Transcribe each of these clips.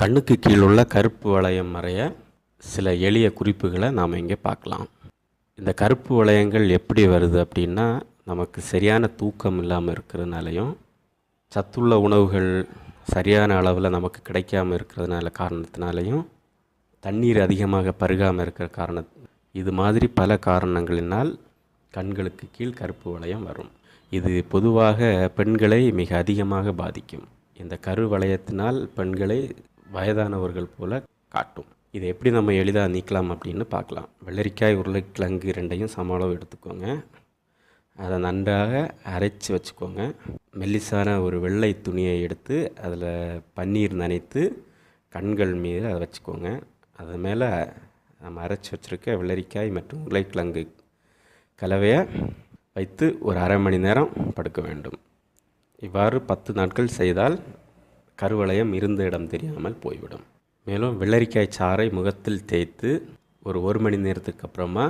கண்ணுக்கு கீழுள்ள கருப்பு வளையம் மறைய சில எளிய குறிப்புகளை நாம் இங்கே பார்க்கலாம். இந்த கருப்பு வளையங்கள் எப்படி வருது அப்படின்னா நமக்கு சரியான தூக்கம் இல்லாமல் இருக்கிறதுனாலையும் சத்துள்ள உணவுகள் சரியான அளவில் நமக்கு கிடைக்காம இருக்கிறதுனால காரணத்தினாலையும் தண்ணீர் அதிகமாக பருகாமல் இருக்கிற காரண இது மாதிரி பல காரணங்களினால் கண்களுக்கு கீழ் கருப்பு வளையம் வரும். இது பொதுவாக பெண்களை மிக அதிகமாக பாதிக்கும். இந்த கரு வளையத்தினால் பெண்களை வயதானவர்கள் போல் காட்டும். இதை எப்படி நம்ம எளிதாக நீக்கலாம் அப்படின்னு பார்க்கலாம். வெள்ளரிக்காய் உருளைக்கிழங்கு ரெண்டையும் சம அளவு எடுத்துக்கோங்க. அதை நன்றாக அரைச்சி வச்சுக்கோங்க. மெல்லிசான ஒரு வெள்ளை துணியை எடுத்து அதில் பன்னீர் நனைத்து கண்கள் மீது அதை வச்சுக்கோங்க. அது மேலே நம்ம அரைச்சி வச்சுருக்க வெள்ளரிக்காய் மற்றும் உருளைக்கிழங்கு கலவையை வைத்து ஒரு அரை மணி நேரம் படுக்க வேண்டும். இவ்வாறு பத்து நாட்கள் செய்தால் கருவளையம் இருந்த இடம் தெரியாமல் போய்விடும். மேலும் வெள்ளரிக்காய் சாறை முகத்தில் தேய்த்து ஒரு ஒரு மணி நேரத்துக்கு அப்புறமா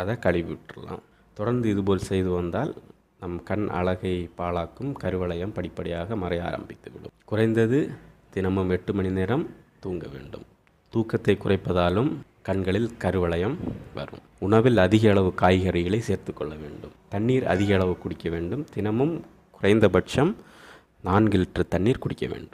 அதை கழுவி விட்டுடலாம் தொடர்ந்து இதுபோல் செய்து வந்தால் நம் கண் அழகை பாழாக்கும் கருவளையம் படிப்படியாக மறைய ஆரம்பித்துவிடும் குறைந்தது தினமும் எட்டு மணி நேரம் தூங்க வேண்டும். தூக்கத்தை குறைப்பதாலும் கண்களில் கருவளையம் வரும். உணவில் அதிக அளவு காய்கறிகளை சேர்த்துக்கொள்ள வேண்டும். தண்ணீர் அதிக அளவு குடிக்க வேண்டும். தினமும் குறைந்தபட்சம் நான்கு லிட்டர் தண்ணீர் குடிக்க வேண்டும்.